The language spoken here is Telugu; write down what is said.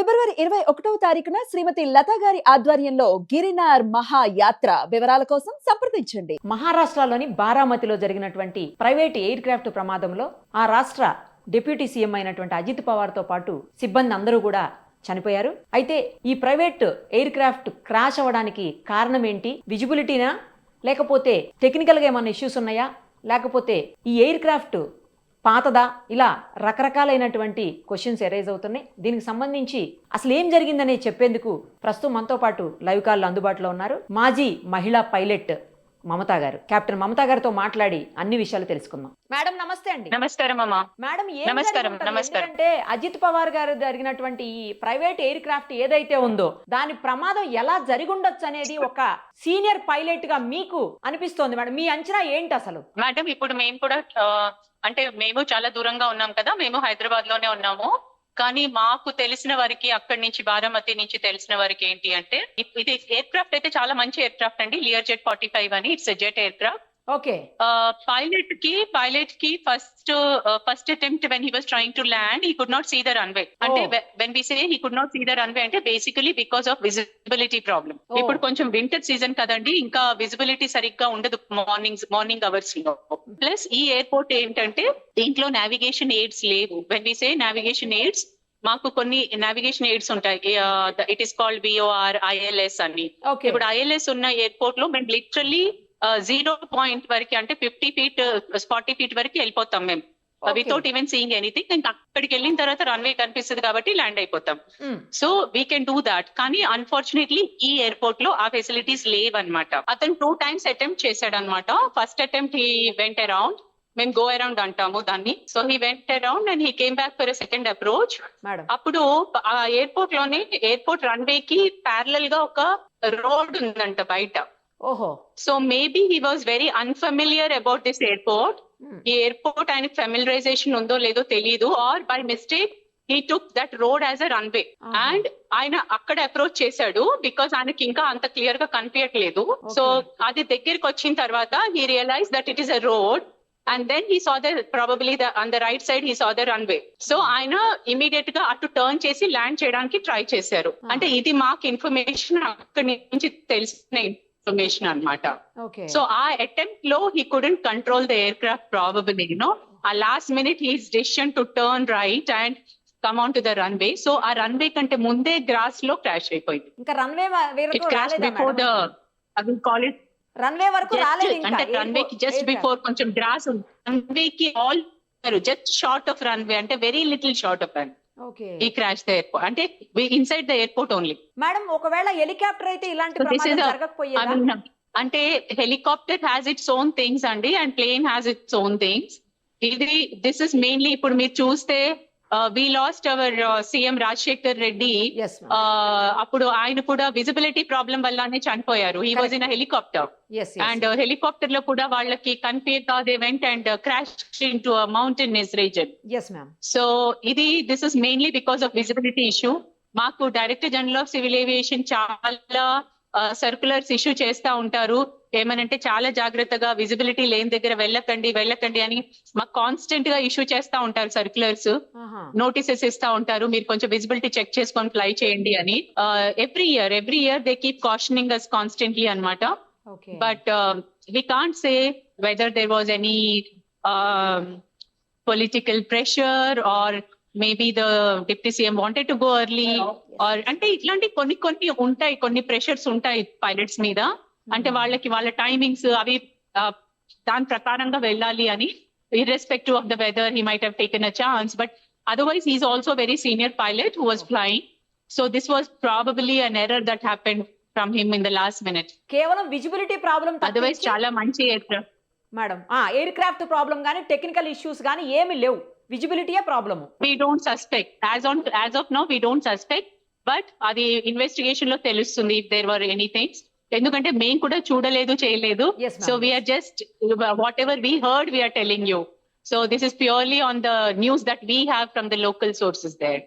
ఫిబ్రవరి ఇరవై ఒకటవ తారీఖున శ్రీమతి లతా గారి ఆధ్వర్యంలో గిరినార్ మహాయాత్ర వివరాల కోసం సంప్రదించండి. మహారాష్ట్రలోని బారామతిలో జరిగినటువంటి ప్రైవేట్ ఎయిర్ క్రాఫ్ట్ ప్రమాదంలో ఆ రాష్ట్ర డిప్యూటీ సీఎం అయినటువంటి అజిత్ పవార్తో పాటు సిబ్బంది అందరూ కూడా చనిపోయారు. అయితే ఈ ప్రైవేట్ ఎయిర్ క్రాఫ్ట్ క్రాష్ అవ్వడానికి కారణం ఏంటి? విజిబిలిటీనా? లేకపోతే టెక్నికల్గా ఏమైనా ఇష్యూస్ ఉన్నాయా? లేకపోతే ఈ ఎయిర్ క్రాఫ్ట్ పాతదా? ఇలా రకరకాలైనటువంటి క్వశ్చన్స్ ఎరైజ్ అవుతున్నాయి. దీనికి సంబంధించి అసలు ఏం జరిగిందనే చెప్పేందుకు ప్రస్తుతం మనతో పాటు లైవ్ కాల్ అందుబాటులో ఉన్నారు మాజీ మహిళా పైలట్ మమతా గారు. కెప్టెన్ మమతా గారితో మాట్లాడి అన్ని విషయాలు తెలుసుకుందాం. మేడం నమస్తే అండి. నమస్కారం అమ్మా. మేడం నమస్కారం? నమస్కారం. ఎందుకంటే అజిత్ పవార్ గారు జరిగినటువంటి ఈ ప్రైవేట్ ఎయిర్ క్రాఫ్ట్ ఏదైతే ఉందో దాని ప్రమాదం ఎలా జరిగి ఉండొచ్చు అనేది ఒక సీనియర్ పైలట్గా మీకు అనిపిస్తోంది మేడం. మీ అంచనా ఏంటి అసలు? మేడం ఇప్పుడు మేము కూడా అంటే మేము చాలా దూరంగా ఉన్నాం కదా. మేము హైదరాబాద్లోనే ఉన్నాము. కానీ మాకు తెలిసిన వారికి అక్కడి నుంచి బారామతి నుంచి తెలిసిన వారికి ఏంటి అంటే ఇది ఎయిర్ క్రాఫ్ట్ అయితే చాలా మంచి ఎయిర్ క్రాఫ్ట్ అండి. లియర్ జెట్ ఫార్టీ ఫైవ్ అని. It's jet aircraft okay పైలట్కి పైలట్కి first first attempt when he was trying to land he could not see the runway అంటే. When we say he could not see the runway అంటే basically because of visibility problem. ఇప్పుడు కొంచెం వింటర్ సీజన్ కదండి ఇంకా విజిబిలిటీ సరిగ్గా ఉండదు మార్నింగ్ మార్నింగ్ అవర్స్లో. ప్లస్ ఈ ఎయిర్పోర్ట్ ఏంటంటే దీంట్లో నావిగేషన్ ఎయిడ్స్ లేవు. When we say navigation aids మాకు కొన్ని నావిగేషన్ ఎయిడ్స్ ఉంటాయి. It is called VOR ILS అని. ఇప్పుడు ఐఎల్ఎస్ ఉన్న ఎయిర్పోర్ట్లో మేము లిటరల్లీ జీరో పాయింట్ వరకు అంటే ఫిఫ్టీ ఫీట్ ఫార్టీ ఫీట్ వరకు వెళ్ళిపోతాం మేము. వితౌట్ ఈవెన్ సీయింగ్ ఎనీథింగ్ ఇంకా అక్కడికి వెళ్ళిన తర్వాత రన్వే కనిపిస్తుంది కాబట్టి ల్యాండ్ అయిపోతాం. So we can do that కానీ అన్ఫార్చునేట్లీ ఈ ఎయిర్పోర్ట్లో ఆ ఫెసిలిటీస్ లేవన్నమాట. అతను టూ టైమ్స్ అటెంప్ట్ చేశాడు అనమాట first attempt he went around మేము గో అరౌండ్ అంటాము దాన్ని. So he went around and he came back for second approach అప్పుడు ఆ ఎయిర్పోర్ట్లోనే ఎయిర్పోర్ట్ రన్వే కి ప్యారలల్గా ఒక రోడ్ ఉందంట బయట. ఓహో. So maybe he was very unfamiliar about this airport ఈ ఎయిర్పోర్ట్ ఆయనకి ఫెమిలరైజేషన్ ఉందో లేదో తెలియదు or by mistake he took that road as a runway. And ఆయన అక్కడ అప్రోచ్ చేశాడు బికాస్ ఆయనకి ఇంకా అంత క్లియర్గా కనిపించట్లేదు. సో అది దగ్గరికి వచ్చిన తర్వాత he realise that it is a road and then he saw the probably the on the right side he saw the runway so ఆయన ఇమీడియట్గా అటు టర్న్ చేసి ల్యాండ్ చేయడానికి ట్రై చేశారు. Ah. అంటే ఇది మాకు ఇన్ఫర్మేషన్ అక్కడి నుంచి తెలిసిన ఇన్ఫర్మేషన్ అన్నమాట. ఓకే సో ఆ అటెంప్ట్లో he couldn't control the aircraft probably you know uh last minute his decision to turn right and come on to the runway so uh runway కంటే ముందే గ్రాస్లో క్రాష్ అయిపోయింది. ఇంకా రన్వే ఇట్ వరకు క్రాష్ రాలేదా before the madam I will call it runway వరకు రాలేదు ఇంకా. అంటే రన్వే కి జస్ట్ బిఫోర్ కొంచెం గ్రాస్ రన్వే కి all just short of runway అంటే very little short of run okay ఈ క్రాష్ ద ఎయిర్పోర్ట్. అంటే inside the airport only. Madam ఒకవేళ హెలికాప్టర్ అయితే ఇలాంటి ప్రమాదం జరగకపోయేదా? అంటే helicopter has its own things అండి and plane has its own things ఇది దిస్ ఇస్ మెయిన్లీ ఇప్పుడు మీరు చూస్తే we last hour CM Rajasekhar Reddy yes uh, అప్పుడు ఆయన కూడా విజిబిలిటీ ప్రాబ్లం వల్లనే చనిపోయారు. ఈ was in helicopter yes and హెలికాప్టర్లో కూడా వాళ్ళకి confuse they went and crash into mountain reason yes ma'am so ఇది this is mainly because of visibility issue మాకు director general of civil aviation చాలా సర్కులర్స్ ఇష్యూ చేస్తా ఉంటారు. ఏమనంటే చాలా జాగ్రత్తగా విజిబిలిటీ లేని దగ్గర వెళ్ళకండి వెళ్ళకండి అని మాకు కాన్స్టెంట్గా ఇష్యూ చేస్తా ఉంటారు సర్కులర్స్ నోటీసెస్ ఇస్తా ఉంటారు. మీరు కొంచెం విజిబిలిటీ చెక్ చేసుకొని ఫ్లై చేయండి అని. Every year every year they keep cautioning us constantly అన్నమాట. Okay but um, we can't say whether there was any um, maybe the deputy CM wanted to go early or అంటే ఇట్లాంటి కొన్ని కొన్ని ఉంటాయి కొన్ని ప్రెషర్స్ ఉంటాయి పైలట్స్ మీద అంటే వాళ్ళకి వాళ్ళ టైమింగ్స్ అవి uh, దాని ప్రకారంగా వెళ్ళాలి అని irrespective of the weather he might have taken a chance but otherwise he's also a very senior pilot who was flying so this was probably an error that happened from him in the last minute కేవలం విజిబిలిటీ ప్రాబ్లం అదర్వైజ్ చాలా మంచి aircraft madam aircraft problem కానీ టెక్నికల్ ఇష్యూస్ కానీ ఏమి లేవు విజిబిలిటీయే problem? We don't suspect as on as of no we don't suspect but అది ఇన్వెస్టిగేషన్లో తెలుస్తుంది ఇఫ్ దేర్ వర్ ఎనీథింగ్స్ ఎందుకంటే మేము కూడా చూడలేదు చేయలేదు. So we are just whatever we heard we are telling you so this is purely on the news that we have from the local sources there